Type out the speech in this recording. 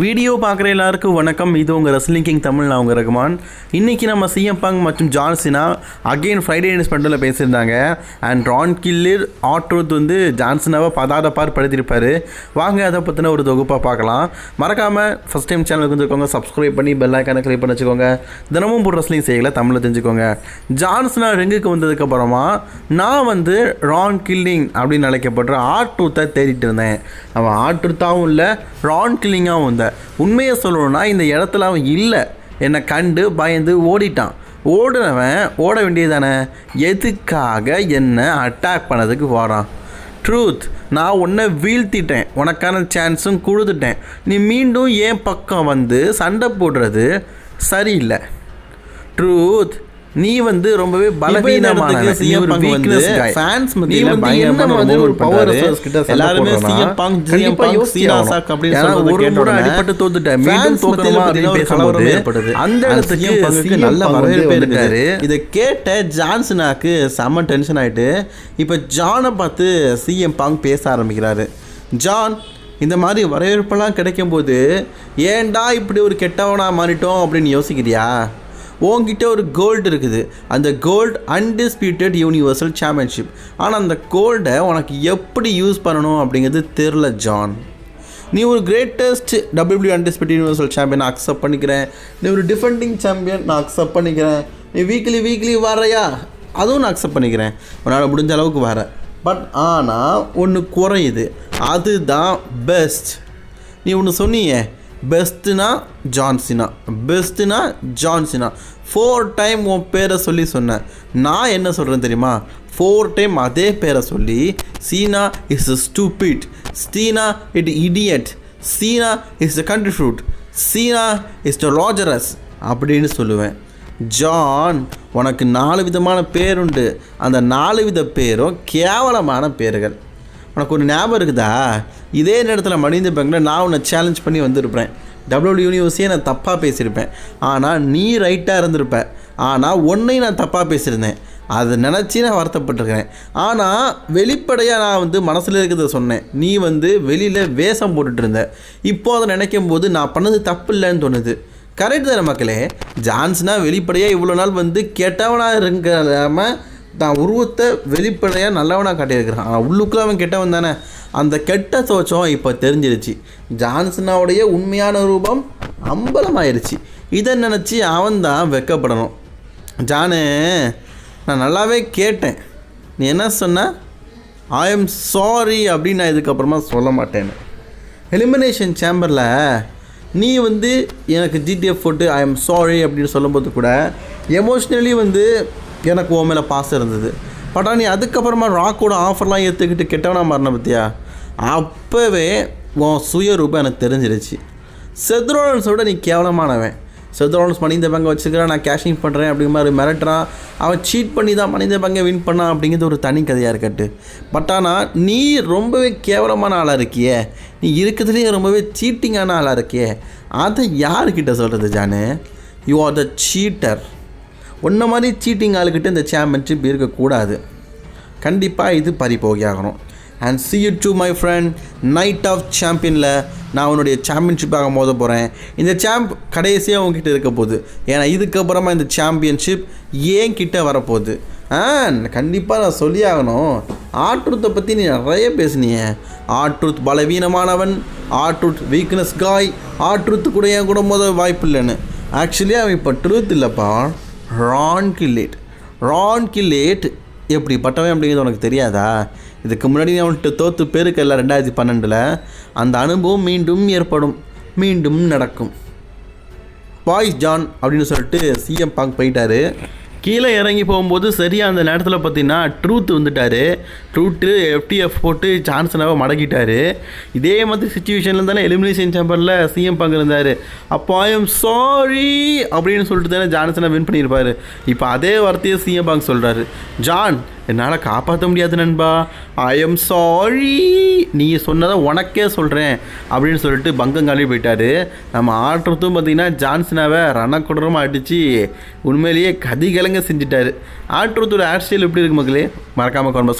Video பார்க்குற எல்லாருக்கும் வணக்கம். இது உங்கள் ரெஸ்லிங் கிங் தமிழ் நான் உங்கள் ரகுமான். இன்றைக்கி நம்ம சிஎம் பங் மற்றும் John Cena again Friday night bundle பேசியிருந்தாங்க. அண்ட் ரான் கில்லிர் ஆட்ரூத் வந்து ஜான்சினாவை பதாத பார் படுத்திருப்பார் வாங்க அதை பற்றின ஒரு தொகுப்பாக பார்க்கலாம். மறக்காமல் ஃபஸ்ட் டைம் சேனலுக்கு வந்துருக்கோங்க சப்ஸ்கிரைப் பண்ணி பெல் ஐக்கானை கிளிக் பண்ணி வச்சுக்கோங்க. தினமும் போடுற ரஸ்லிங் செய்யலை தமிழில் தெரிஞ்சுக்கோங்க. ஜான்சினா ரிங்குக்கு வந்ததுக்கப்புறமா நான் வந்து ரான் கில்லிங் அப்படின்னு அழைக்கப்படுற ஆட்ரூத்தை தேடிட்டு இருந்தேன். அவன் ஆட்ரூத்தாகவும் இல்லை ரான் கில்லிங்காகவும் இருந்தேன் உண்மையை சொல்லணும்னா இந்த இடத்துல அவன் இல்லை. என்னை கண்டு பயந்து ஓடிட்டான். ஓடுனவன் ஓட வேண்டியதானே எதுக்காக என்னை அட்டாக் பண்ணதுக்கு போகிறான் ட்ரூத் நான் உன்னை வீழ்த்திட்டேன். உனக்கான சான்ஸும் கொடுத்துட்டேன். நீ மீண்டும் என் பக்கம் வந்து சண்டை போடுறது சரியில்லை. ட்ரூத் நீ வந்து ரொம்பவே பலவீனமான ஒரு weakness guy. fans நீ வந்து பயங்கரமா என்ன மாதிரி ஒரு பண்றாரு. stars கிட்ட எல்லாருமே ஏன்னா சொல்றதை ஒரு முறை அடிபட்டு தோத்துட்டேன் மீண்டும் தோக்கணுமா அப்படின்னு பேசும்போது ஏற்படுது. அந்த இடத்துக்கு நல்ல வரவேற்பு வந்து இருக்காரு. இதை கேட்ட ஜான்சனாக்கு செம்ம டென்ஷன் ஆயிட்டு இப்போ ஜானை பார்த்து சிஎம் பாங் பேச ஆரம்பிக்கிறாரு ஜான் இந்த மாதிரி வரவேற்பெல்லாம் கிடைக்கும்போது ஏன்டா இப்படி ஒரு கெட்டவனா மாறிட்டோம் அப்படின்னு யோசிக்கிறியா உங்ககிட்ட ஒரு கோல்டு இருக்குது. அந்த கோல்டு அன்டிஸ்பியூட்டட் யூனிவர்சல் சாம்பியன்ஷிப் ஆனால் அந்த கோல்டை உனக்கு எப்படி யூஸ் பண்ணணும் அப்படிங்கிறது தெரில ஜான் நீ ஒரு greatest W undisputed universal champion நான் அக்செப்ட் பண்ணிக்கிறேன். நீ ஒரு டிஃபெண்டிங் சாம்பியன் நான் அக்செப்ட் பண்ணிக்கிறேன். நீ வீக்லி வீக்லி வரையா அதுவும் நான் அக்செப்ட் பண்ணிக்கிறேன். உன்னால் முடிஞ்ச அளவுக்கு வர பட் ஆனால் ஒன்று குறையுது. அதுதான் பெஸ்ட் நீ ஒன்று சொன்னியே பெஸ்ட்டுனா ஜான்சினா பெஸ்ட்டுனா ஜான்சினா ஃபோர் டைம் உன் பேரை சொல்லி சொன்னேன் நான் என்ன சொல்கிறேன் தெரியுமா? ஃபோர் டைம் அதே பேரை சொல்லி Cena is a stupid Cena it idiot Cena is the country fruit Cena is the Lazarus அப்படின்னு சொல்லுவேன். ஜான் உனக்கு நாலு விதமான பேருண்டு. அந்த நாலு வித பேரும் கேவலமான பேர்கள். உனக்கு ஒரு ஞாபகம் இருக்குதா? இதே நேரத்தில் மனித பேங்கில் நான் உன்னை சேலஞ்ச் பண்ணி வந்திருப்பேன். டபிள்யூ யூனிவர்ஸையே நான் தப்பாக பேசியிருப்பேன். ஆனால் நீ ரைட்டாக இருந்திருப்ப. ஆனால் உன்னையும் நான் தப்பாக பேசியிருந்தேன். அதை நினச்சி நான் வருத்தப்பட்டிருக்கிறேன். ஆனால் வெளிப்படையாக நான் வந்து மனசில் இருக்கிறத சொன்னேன். நீ வந்து வெளியில் வேஷம் போட்டுட்டு இருந்த. இப்போ அதை நினைக்கும் போது நான் பண்ணது தப்பு இல்லைன்னு தோணுது. கரெக்ட் தானே மக்களே? ஜான்ஸ்னால் வெளிப்படையாக இவ்வளோ நாள் வந்து கெட்டவனாக இருக்காம தான் உருவத்தை வெளிப்படையாக நல்லவனாக காட்டியிருக்கிறான். ஆனால் உள்ளுக்குள்ள அவன் கெட்டவன் தானே. அந்த கெட்ட சோச்சம் இப்போ தெரிஞ்சிருச்சு. ஜான்சனாவுடைய உண்மையான ரூபம் அம்பலமாயிருச்சு. இதை நினச்சி அவன் தான் வெக்கப்படணும். ஜானு நான் நல்லாவே கேட்டேன். நீ என்ன சொன்ன? ஐ எம் சாரி அப்படின்னு நான் இதுக்கப்புறமா சொல்ல மாட்டேன்னு. எலிமினேஷன் சேம்பரில் நீ வந்து எனக்கு ஜிடிஎஃப் போட்டு ஐ எம் சாரி அப்படின்னு சொல்லும்போது கூட எமோஷ்னலி வந்து எனக்கு உன் மேலே பாசம் இருந்தது. பட் நீ அதுக்கப்புறமா ராக்கோட ஆஃபர்லாம் ஏற்றுக்கிட்டு கெட்டவனா மாறின பத்தியா? அப்போவே உன் சுயரூபம் எனக்கு தெரிஞ்சிருச்சு. செத்ரோலன்ஸோட நீ கேவலமானவன். செத்ரோலன்ஸ் மனித பங்கை வச்சுக்கிறேன் நான் கேஷிங் பண்ணுறேன் அப்படிங்கிற மாதிரி மிரட்டுறான். அவன் சீட் பண்ணி தான் மனித பங்கை வின் பண்ணான் அப்படிங்கிறது ஒரு தனி கதையாக இருக்கட்டு. பட் ஆனால் நீ ரொம்பவே கேவலமான ஆளாக இருக்கியே. நீ இருக்கிறதுலேயே ரொம்பவே சீட்டிங்கான ஆளாக இருக்கியே. அதை யாருக்கிட்ட சொல்கிறது Janu? You are the cheater உன்ன மாதிரி சீட்டிங் ஆளுக்கிட்ட இந்த சாம்பியன்ஷிப் இருக்கக்கூடாது. கண்டிப்பாக இது பறி ஆகணும் and see you too my friend night of சாம்பியனில் நான் உன்னுடைய சாம்பியன்ஷிப்பாக மோத போகிறேன் இந்த சாம்ப் கடைசியாக உங்ககிட்ட இருக்க போகுது. ஏன்னா இதுக்கப்புறமா இந்த சாம்பியன்ஷிப் ஏன் கிட்ட வரப்போகுது? ஆ கண்டிப்பாக நான் சொல்லி ஆகணும் ஆட்ருத்தை பற்றி நீ நிறைய பேசுனியே. ஆட்ருத் பலவீனமானவன். ஆட்ருத் வீக்னஸ் காய் ஆட்ருத்து கூட என் கூட மோத வாய்ப்பு இல்லைன்னு ஆக்சுவலி அவன் இப்போ ட்ரூத் இல்லைப்பா. ரான் கில்லேட் ரான் கில்லேட் எப்படி பட்டவன் அப்படிங்கிறது உனக்கு தெரியாதா? இதுக்கு முன்னாடி அவன்கிட்ட தோத்து பேருக்கல்ல ரெண்டாயிரத்தி பன்னெண்டில் அந்த அனுபவம் மீண்டும் ஏற்படும் மீண்டும் நடக்கும். பாய்ஸ் ஜான் அப்படின்னு சொல்லிட்டு சிஎம் பாங்க் போயிட்டாரு. கீழே இறங்கி போகும்போது சரியாக அந்த நேரத்தில் பார்த்தீங்கன்னா ட்ரூத் வந்துட்டார். ட்ரூத்து எஃப்டிஎஃப் போட்டு ஜான்சனாகவே மடக்கிட்டார். இதே மாதிரி சுச்சுவேஷனில் தானே எலிமினேஷன் சேம்பரில் சிஎம் பங்கிருந்தார் அப்போ ஐ எம் சாரி அப்படின்னு சொல்லிட்டு தானே ஜான்சனை வின் பண்ணியிருப்பார். இப்போ அதே வார்த்தையை சிஎம் பாங்க் சொல்கிறாரு ஜான் என்னால் காப்பாற்ற முடியாது நண்பா. ஐ எம் சாரி நீ சொன்னதை உனக்கே சொல்கிறேன் அப்படின்னு சொல்லிட்டு பங்கங்காலி போயிட்டாரு. நம்ம ஆடுறதும் பார்த்தீங்கன்னா ஜான்சனாவை ரணக்குடரமாக அடித்து உண்மையிலேயே கதிகலங்க செஞ்சிட்டாரு. ஆட்டுறதோட ஹேர் ஸ்டைல் எப்படி இருக்கு மக்களே? மறக்காமல் கான்பஸ்ல